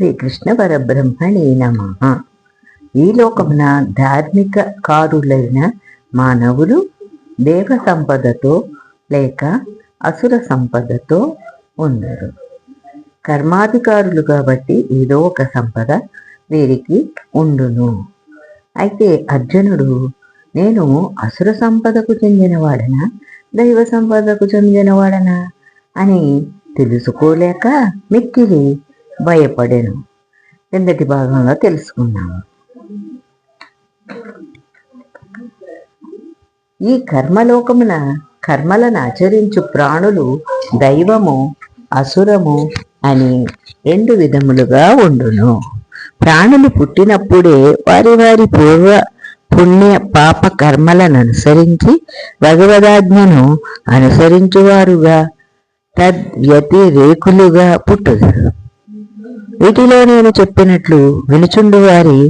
శ్రీకృష్ణ పరబ్రహ్మణే నమ. ఈ లోకమున ధార్మిక కారులైన మానవులు దేవ సంపదతో లేక అసుర సంపదతో ఉన్నారు కర్మాధికారులు కాబట్టి ఏదో ఒక సంపద వీరికి ఉండును. అయితే అర్జునుడు నేను అసుర సంపదకు చెందినవాడనా? దైవ సంపదకు చెందినవాడనా? అని తెలుసుకోలేక మిక్కిలి భయపడేను. కిందటి భాగంలో తెలుసుకున్నాము ఈ కర్మలోకమున కర్మలను ఆచరించు ప్రాణులు దైవము అసురము అని రెండు విధములుగా ఉండును. ప్రాణులు పుట్టినప్పుడే వారి వారి పూర్వ పుణ్య పాప కర్మలను అనుసరించి భగవదాజ్ఞను అనుసరించువారుగా. తద్వ్యతిరేకులుగా పుట్టుదురు. వీటిలో నేను చెప్పినట్లు వినుచుండు వారి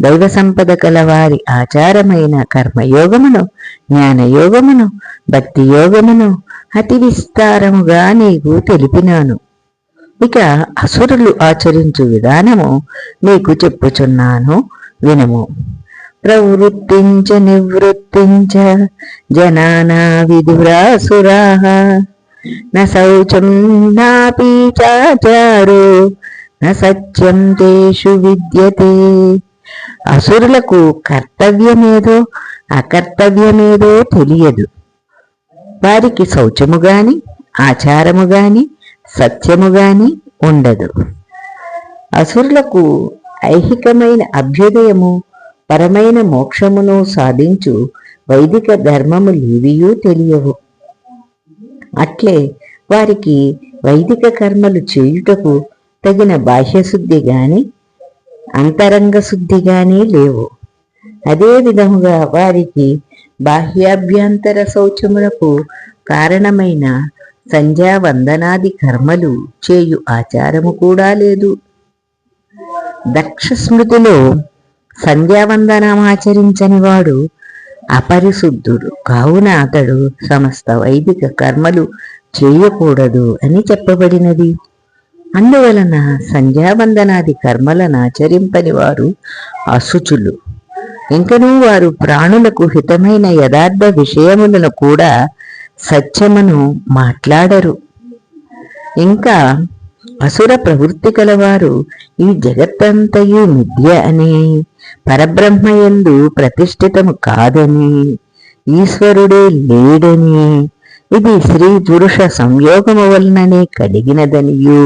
దైవ సంపద కలవారి ఆచారమైన కర్మయోగమును జ్ఞానయోగమును భక్తి యోగమును అతి విస్తారముగా నీకు తెలిపినాను. ఇక అసురులు ఆచరించు విధానము నీకు చెప్పుచున్నాను వినము. ప్రవృత్తించ నివృత్తించ జనానా విధురాసురా నౌచం శౌచం చాచారు న సత్యం తేషు విద్యతే. అసురులకు కర్తవ్యమేదో అకర్తవ్యమేదో తెలియదు. వారికి శౌచము గాని ఆచారము గాని సత్యము గాని ఉండదు. అసురులకు ఐహికమైన అభ్యుదయము పరమైన మోక్షమును సాధించు వైదిక ధర్మము లేవియూ తెలియవు. అట్లే వారికి వైదిక కర్మలు చేయుటకు తగిన బాహ్యశుద్ధి గాని అంతరంగ శుద్ధి గాని లేవు. అదే విధముగా వారికి బాహ్యాభ్యంతర శౌచములకు కారణమైన సంధ్యావందనాది కర్మలు చేయు ఆచారము కూడా లేదు. దక్ష స్మృతిలో సంధ్యావందనం ఆచరించని వాడు అపరిశుద్ధుడు. కావున అతడు సమస్త వైదిక కర్మలు చేయకూడదు అని చెప్పబడినది. అందువలన సంధ్యాబంధనాది కర్మలను ఆచరింపని వారు అశుచులు. ఇంకనూ వారు ప్రాణులకు హితమైన యథార్థ విషయములను కూడా సత్యమును మాట్లాడరు. ఇంకా అసుర ప్రవృత్తి కలవారు ఈ జగత్తంతయు మిథ్య అని పరబ్రహ్మయందు ప్రతిష్ఠితము కాదని ఈశ్వరుడే లేడని ఇది స్త్రీ పురుష సంయోగము వలననే కలిగినదనియు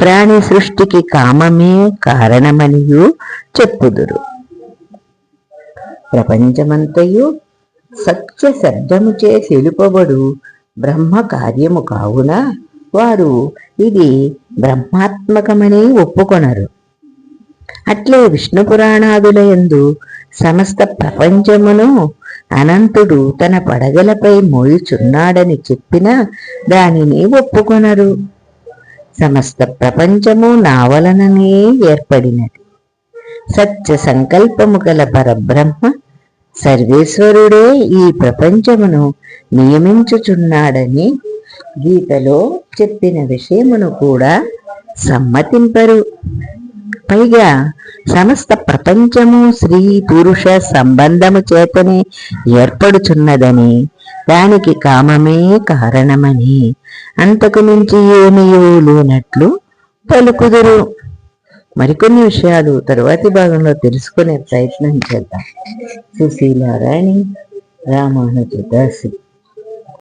ప్రాణి సృష్టికి కామమే కారణమనియు చెప్పుదురు. ప్రపంచమంతయు సత్య శబ్దముచే తెలుపబడు బ్రహ్మ కార్యము కావున వారు ఇది బ్రహ్మాత్మకమని ఒప్పుకొనరు. అట్లే విష్ణు పురాణాదుల ఎందు సమస్త ప్రపంచమును అనంతుడు తన పడగలపై మోయుచున్నాడని చెప్పినా దానిని ఒప్పుకొనరు. సమస్త ప్రపంచము నా వలననే ఏర్పడినది. సత్య సంకల్పము గల పరబ్రహ్మ సర్వేశ్వరుడే ఈ ప్రపంచమును నియమించుచున్నాడని గీతలో చెప్పిన విషయమును కూడా సమ్మతింపరు. పైగా సమస్త ప్రపంచము స్త్రీ పురుష సంబంధము చేతనే ఏర్పడుచున్నదని దానికి కామమే కారణమని. అంతకు మించి ఏమియో లేనట్లు పలుకుదురు. మరికొన్ని విషయాలు తరువాతి భాగంలో తెలుసుకునే ప్రయత్నం చేద్దాం. సుశీలారాణి రామానుజదాసి